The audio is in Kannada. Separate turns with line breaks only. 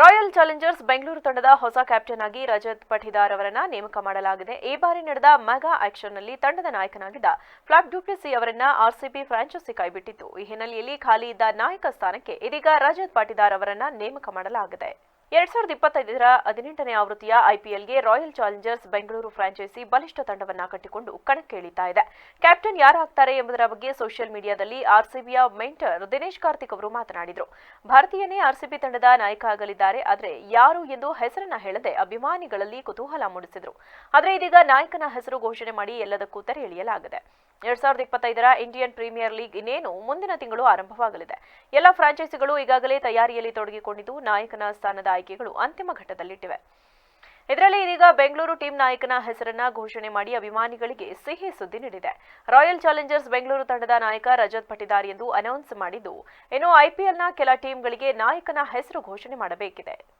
ರಾಯಲ್ ಚಾಲೆಂಜರ್ಸ್ ಬೆಂಗಳೂರು ತಂಡದ ಹೊಸ ಕ್ಯಾಪ್ಟನ್ ಆಗಿ ರಜತ್ ಪಠಿದಾರ್ ಅವರನ್ನ ನೇಮಕ ಮಾಡಲಾಗಿದೆ. ಈ ಬಾರಿ ನಡೆದ ಮೆಗಾ ಆಕ್ಷನ್ನಲ್ಲಿ ತಂಡದ ನಾಯಕನಾಗಿದ್ದ ಫ್ಲಾಟ್ ಡ್ಯೂಪ್ಲಿಸಿ ಅವರನ್ನ ಆರ್ಸಿಬಿ ಫ್ರಾಂಚೈಸಿ ಕೈಬಿಟ್ಟಿತ್ತು. ಈ ಹಿನ್ನೆಲೆಯಲ್ಲಿ ಖಾಲಿ ಇದ್ದ ನಾಯಕ ಸ್ಥಾನಕ್ಕೆ ಇದೀಗ ರಜತ್ ಪಾಟಿದಾರ್ ಅವರನ್ನ ನೇಮಕ ಮಾಡಲಾಗಿದೆ. ಎರಡ್ ಸಾವಿರದ ಇಪ್ಪತ್ತೈದರ ಹದಿನೆಂಟನೇ ಆವೃತ್ತಿಯ ಐಪಿಎಲ್ಗೆ ರಾಯಲ್ ಚಾಲೆಂಜರ್ಸ್ ಬೆಂಗಳೂರು ಫ್ರಾಂಚೈಸಿ ಬಲಿಷ್ಠ ತಂಡವನ್ನ ಕಟ್ಟಿಕೊಂಡು ಕಣಕ್ಕಿಳಿತಾ ಇದೆ. ಕ್ಯಾಪ್ಟನ್ ಯಾರಾಗ್ತಾರೆ ಎಂಬುದರ ಬಗ್ಗೆ ಸೋಷಿಯಲ್ ಮೀಡಿಯಾದಲ್ಲಿ ಆರ್ಸಿಬಿಯ ಮೆಂಟರ್ ದಿನೇಶ್ ಕಾರ್ತಿಕ್ ಅವರು ಮಾತನಾಡಿದರು. ಭಾರತೀಯನೇ ಆರ್ಸಿಬಿ ತಂಡದ ನಾಯಕ ಆಗಲಿದ್ದಾರೆ, ಆದರೆ ಯಾರು ಎಂದು ಹೆಸರನ್ನ ಹೇಳದೆ ಅಭಿಮಾನಿಗಳಲ್ಲಿ ಕುತೂಹಲ ಮೂಡಿಸಿದರು. ಆದರೆ ಇದೀಗ ನಾಯಕನ ಹೆಸರು ಘೋಷಣೆ ಮಾಡಿ ಎಲ್ಲದಕ್ಕೂ ತೆರೆ ಎಳೆಯಲಾಗಿದೆ. ಎರಡ್ ಸಾವಿರದ ಇಪ್ಪತ್ತೈದರ ಇಂಡಿಯನ್ ಪ್ರೀಮಿಯರ್ ಲೀಗ್ ಇನ್ನೇನು ಮುಂದಿನ ತಿಂಗಳು ಆರಂಭವಾಗಲಿದೆ. ಎಲ್ಲ ಫ್ರಾಂಚೈಸಿಗಳು ಈಗಾಗಲೇ ತಯಾರಿಯಲ್ಲಿ ತೊಡಗಿಕೊಂಡಿದ್ದು ನಾಯಕನ ಸ್ಥಾನದ ಆಯ್ಕೆಗಳು ಅಂತಿಮ ಘಟ್ಟದಲ್ಲಿಟ್ಟಿವೆ. ಇದರಲ್ಲಿ ಇದೀಗ ಬೆಂಗಳೂರು ಟೀಂ ನಾಯಕನ ಹೆಸರನ್ನ ಘೋಷಣೆ ಮಾಡಿ ಅಭಿಮಾನಿಗಳಿಗೆ ಸಿಹಿ ಸುದ್ದಿ ನೀಡಿದೆ. ರಾಯಲ್ ಚಾಲೆಂಜರ್ಸ್ ಬೆಂಗಳೂರು ತಂಡದ ನಾಯಕ ರಜತ್ ಪಟಿದಾರ್ ಎಂದು ಅನೌನ್ಸ್ ಮಾಡಿದ್ದು, ಇನ್ನು ಐಪಿಎಲ್ನ ಕೆಲ ಟೀಂಗಳಿಗೆ ನಾಯಕನ ಹೆಸರು ಘೋಷಣೆ ಮಾಡಬೇಕಿದೆ.